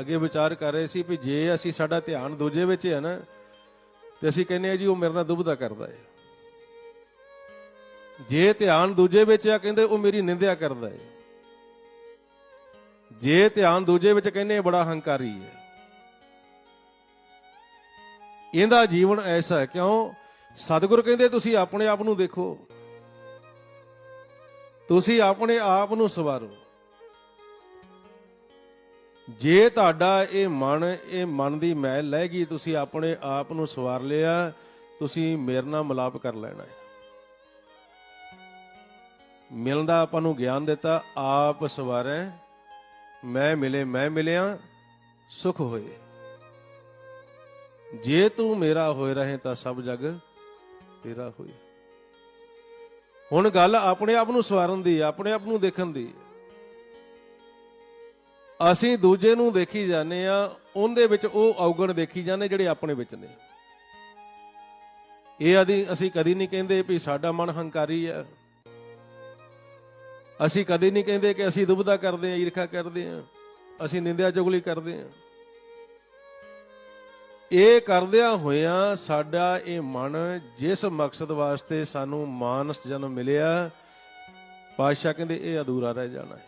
ਅੱਗੇ ਵਿਚਾਰ ਕਰ ਰਹੇ ਸੀ ਵੀ ਜੇ ਅਸੀਂ ਸਾਡਾ ਧਿਆਨ ਦੂਜੇ ਵਿੱਚ ਹੈ ਨਾ, ਤੇ ਅਸੀਂ ਕਹਿੰਦੇ ਆ ਜੀ ਉਹ ਮੇਰੇ ਨਾਲ ਦੁਬਦਾ ਕਰਦਾ ਹੈ। ਜੇ ਧਿਆਨ ਦੂਜੇ ਵਿੱਚ ਆ, ਕਹਿੰਦੇ ਉਹ ਮੇਰੀ ਨਿੰਦਿਆ ਕਰਦਾ ਹੈ। ਜੇ ਧਿਆਨ ਦੂਜੇ ਵਿੱਚ ਕਹਿੰਦੇ ਬੜਾ ਹੰਕਾਰੀ ਹੈ। ਇਹਦਾ ਜੀਵਨ ਐਸਾ ਕਿਉਂ? ਸਤਿਗੁਰ ਕਹਿੰਦੇ ਤੁਸੀਂ ਆਪਣੇ ਆਪ ਨੂੰ ਦੇਖੋ। ਤੁਸੀਂ ਆਪਣੇ ਆਪ ਨੂੰ ਸਵਾਰੋ। ਜੇ ਤੁਹਾਡਾ ਇਹ ਮਨ ਇਹ ਮਨ ਦੀ ਮੈਲ ਲੈ ਗਈ, ਤੁਸੀਂ ਆਪਣੇ ਆਪ ਨੂੰ ਸਵਾਰ ਲਿਆ, ਤੁਸੀਂ ਮੇਰੇ ਨਾਲ ਮਿਲਾਪ ਕਰ ਲੈਣਾ ਹੈ। ਮਿਲਦਾ ਆਪਾਂ ਨੂੰ ਗਿਆਨ ਦਿੱਤਾ, ਆਪ ਸਵਾਰੈ, ਮੈਂ ਮਿਲੇ, ਮੈਂ ਮਿਲਿਆ, ਸੁਖ ਹੋਏ। ਜੇ ਤੂੰ ਮੇਰਾ ਹੋਏ ਰਹੇ ਤਾਂ ਸਭ ਜਗ ਤੇਰਾ ਹੋਏ। ਹੁਣ ਗੱਲ ਆਪਣੇ ਆਪ ਨੂੰ ਸਵਾਰਨ ਦੀ, ਆਪਣੇ ਆਪ ਨੂੰ ਦੇਖਣ ਦੀ। ਅਸੀਂ ਦੂਜੇ ਨੂੰ ਦੇਖੀ ਜਾਂਦੇ ਆ, ਉਹਦੇ ਵਿੱਚ ਉਹ ਔਗਣ ਦੇਖੀ ਜਾਂਦੇ ਜਿਹੜੇ ਆਪਣੇ ਵਿੱਚ ਨੇ। ਇਹ ਆਦੀ ਅਸੀਂ ਕਦੀ ਨਹੀਂ ਕਹਿੰਦੇ ਵੀ ਸਾਡਾ ਮਨ ਹੰਕਾਰੀ ਹੈ ਅਸੀਂ ਕਦੀ ਨਹੀਂ ਕਹਿੰਦੇ ਕਿ ਅਸੀਂ ਦੁਬਦਾ ਕਰਦੇ ਆ, ਈਰਖਾ ਕਰਦੇ ਆ, ਅਸੀਂ ਨਿੰਦਿਆ ਚੁਗਲੀ ਕਰਦੇ ਆ। ਇਹ ਕਰਦਿਆਂ ਹੋਇਆਂ ਸਾਡਾ ਇਹ ਮਨ ਜਿਸ ਮਕਸਦ ਵਾਸਤੇ ਸਾਨੂੰ ਮਾਨਸ ਜਨਮ ਮਿਲਿਆ, ਪਾਤਸ਼ਾਹ ਕਹਿੰਦੇ ਇਹ ਅਧੂਰਾ ਰਹਿ ਜਾਣਾ ਹੈ।